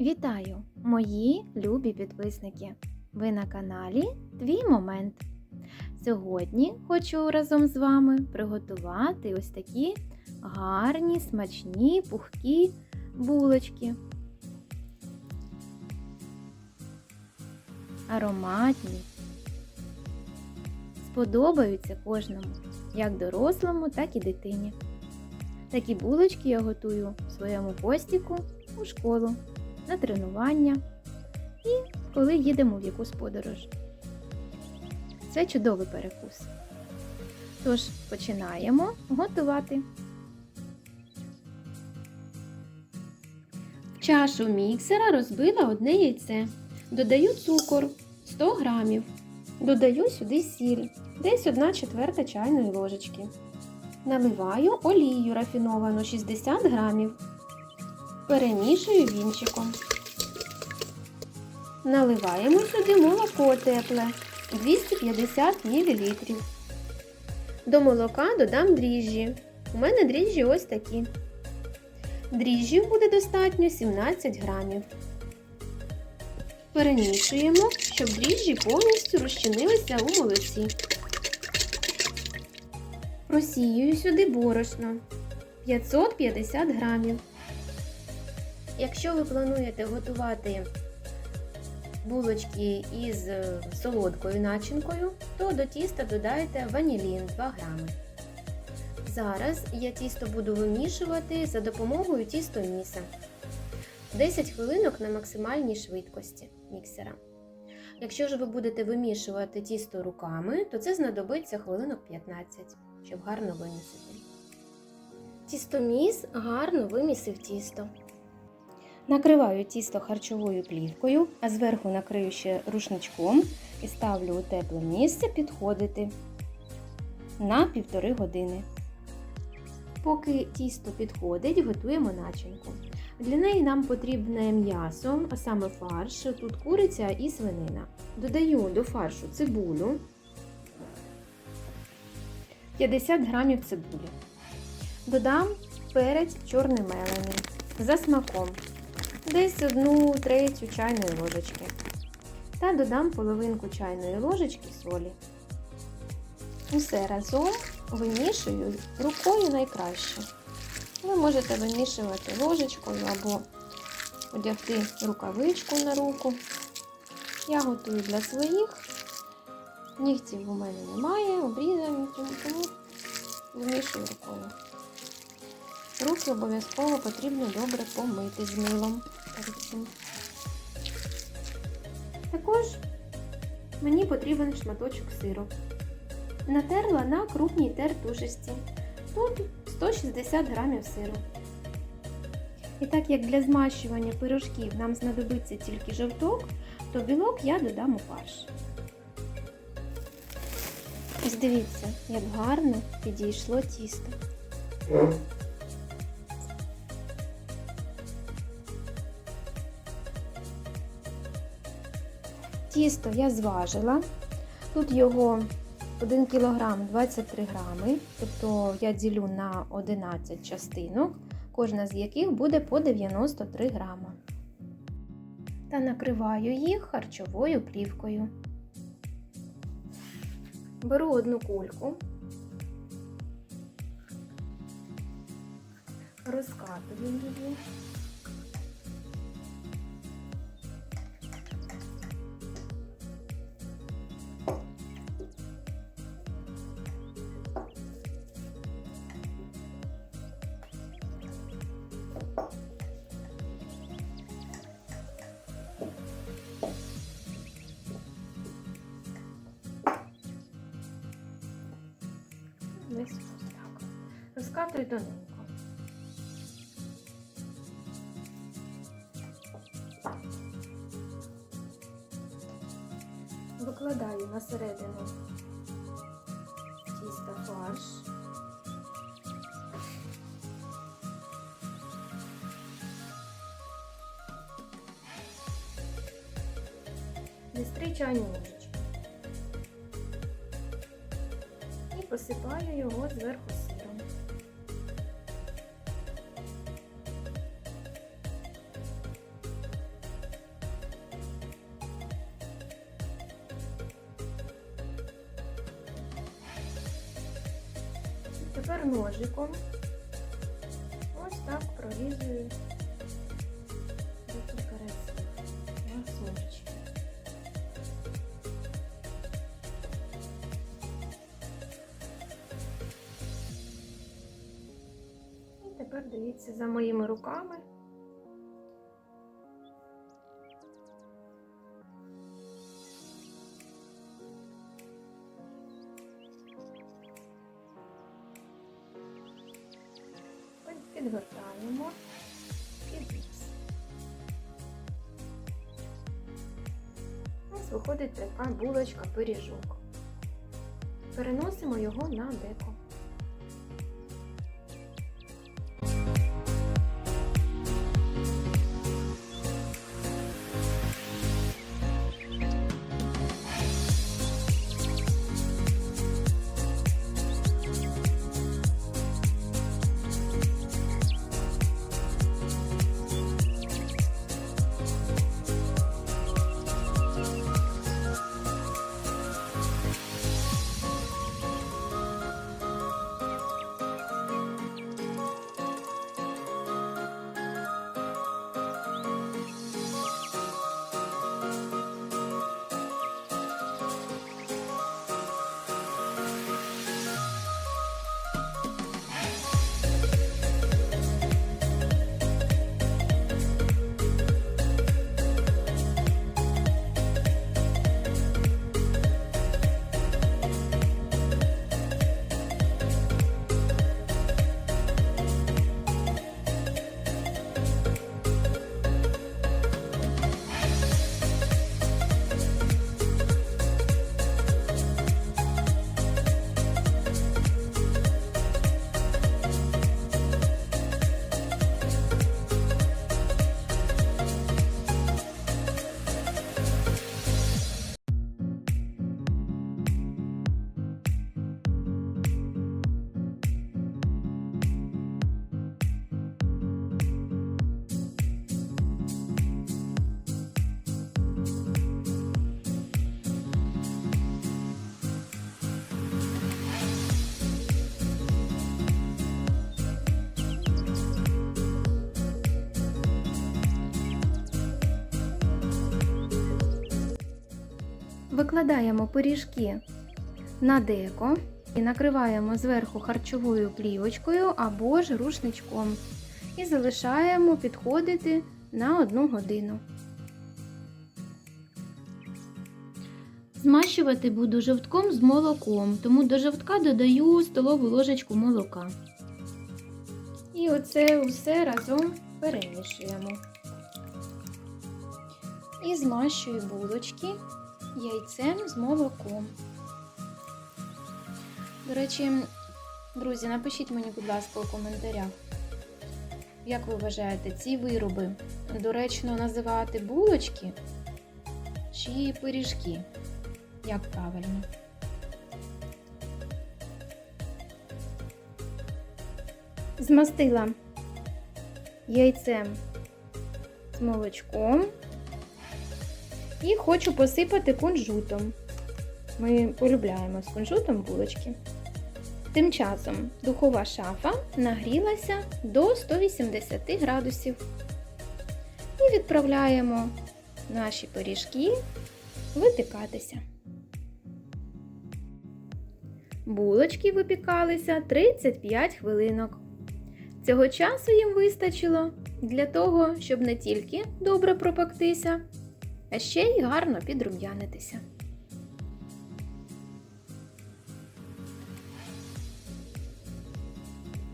Вітаю, мої любі підписники! Ви на каналі Твій Момент. Сьогодні хочу разом з вами приготувати ось такі гарні, смачні, пухкі булочки. Ароматні. Сподобаються кожному, як дорослому, так і дитині. Такі булочки я готую в своєму постіку у школу на тренування і коли їдемо в якусь подорож. Це чудовий перекус. Тож починаємо готувати. В чашу міксера розбила одне яйце. Додаю цукор 100 грамів. Додаю сюди сіль, десь 1 четверта чайної ложечки. Наливаю олію рафіновану 60 грамів. Перемішую вінчиком. Наливаємо сюди молоко тепле 250 мл. До молока додам дріжджі. У мене дріжджі ось такі. Дріжджів буде достатньо 17 грамів. Перемішуємо, щоб дріжджі повністю розчинилися у молоці. Просіюю сюди борошно 550 грамів. Якщо ви плануєте готувати булочки із солодкою начинкою, то до тіста додайте ванілін 2 грами. Зараз я тісто буду вимішувати за допомогою тістоміса. 10 хвилинок на максимальній швидкості міксера. Якщо ж ви будете вимішувати тісто руками, то це знадобиться хвилинок 15, щоб гарно вимісити. Тістоміс гарно вимісив тісто. Накриваю тісто харчовою плівкою, а зверху накрию ще рушничком і ставлю у тепле місце підходити на півтори години. Поки тісто підходить, готуємо начинку. Для неї нам потрібне м'ясо, а саме фарш, тут куриця і свинина. Додаю до фаршу цибулю, 50 грамів цибулі. Додам перець чорний мелений за смаком десь одну третю чайної ложечки. Та додам половинку чайної ложечки солі. Усе разом вимішую рукою найкраще. Ви можете вимішувати ложечкою або одягти рукавичку на руку. Я готую для своїх. Нігтів у мене немає, обрізані, тому вимішую рукою. Руки обов'язково потрібно добре помити з милом. Також мені потрібен шматочок сиру. Натерла на крупній тертушечці. Тут 160 грамів сиру. І так як для змащування пирожків нам знадобиться тільки жовток, то білок я додам у фарш. Ось дивіться, як гарно підійшло тісто. Тісто я зважила. Тут його 1 кг 23 грами, тобто я ділю на 11 частинок, кожна з яких буде по 93 грама. Та накриваю їх харчовою плівкою. Беру одну кульку, розкатую її. Десь ось так. Розкатую. Викладаю на середину тіста фарш. Три чайні ложечки. посипаю його зверху сиром. Тепер ножиком ось так прорізую. Дивіться за моїми руками. Підгортаємо і вниз. Ось виходить така булочка пиріжок. Переносимо його на деко. Викладаємо пиріжки на деко і накриваємо зверху харчовою плівочкою або ж рушничком. І залишаємо підходити на 1 годину. Змащувати буду жовтком з молоком, тому до жовтка додаю столову ложечку молока. І оце усе разом перемішуємо. І змащую булочки яйцем з молоком. До речі, друзі, напишіть мені, будь ласка, у коментарях, як ви вважаєте, ці вироби доречно називати булочки чи пиріжки? Як правильно? Змастила яйцем з молочком. І хочу посипати кунжутом. Ми полюбляємо з кунжутом булочки. Тим часом духова шафа нагрілася до 180 градусів. І відправляємо наші пиріжки випікатися. Булочки випікалися 35 хвилинок. Цього часу їм вистачило для того, щоб не тільки добре пропектися, а ще й гарно підрум'янитися.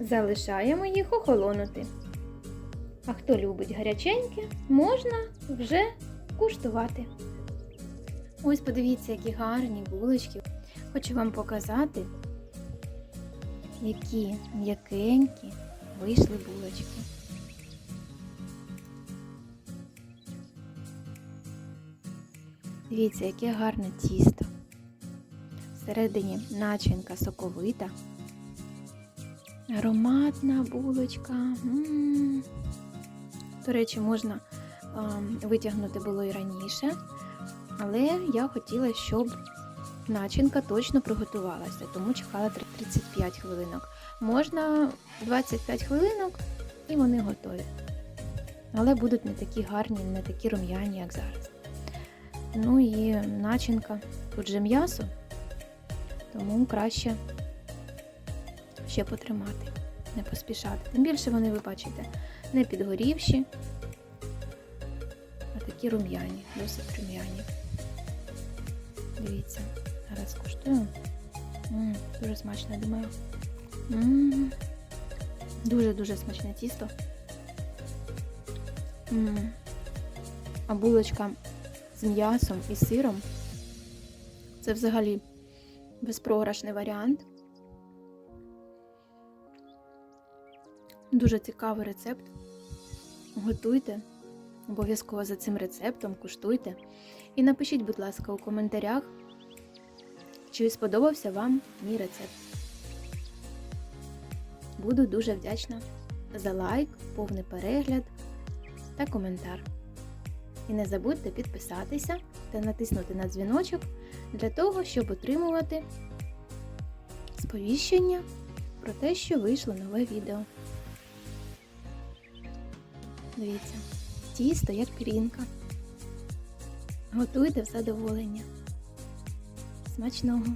Залишаємо їх охолонути. А хто любить гаряченьке, можна вже куштувати. Ось подивіться, які гарні булочки. Хочу вам показати, які м'якенькі вийшли булочки. Дивіться, яке гарне тісто. Всередині начинка соковита. Ароматна булочка. М-м-м. До речі, можна а, витягнути було і раніше, але я хотіла, щоб начинка точно приготувалася, тому чекала 35 хвилинок. Можна 25 хвилинок і вони готові. Але будуть не такі гарні, не такі рум'яні, як зараз. Ну і начинка. Тут же м'ясо, тому краще ще потримати, не поспішати. Тим більше вони, ви бачите, не підгорівші, а такі рум'яні, досить рум'яні. Дивіться, зараз куштую. М, дуже смачно, думаю. М, Дуже-дуже смачне тісто. М, А булочка з м'ясом і сиром. Це взагалі безпрограшний варіант. Дуже цікавий рецепт. Готуйте. Обов'язково за цим рецептом куштуйте. І напишіть, будь ласка, у коментарях, чи сподобався вам мій рецепт. Буду дуже вдячна за лайк, повний перегляд та коментар. І не забудьте підписатися та натиснути на дзвіночок для того, щоб отримувати сповіщення про те, що вийшло нове відео. Дивіться, тісто як пірінка. Готуйте в задоволення. Смачного!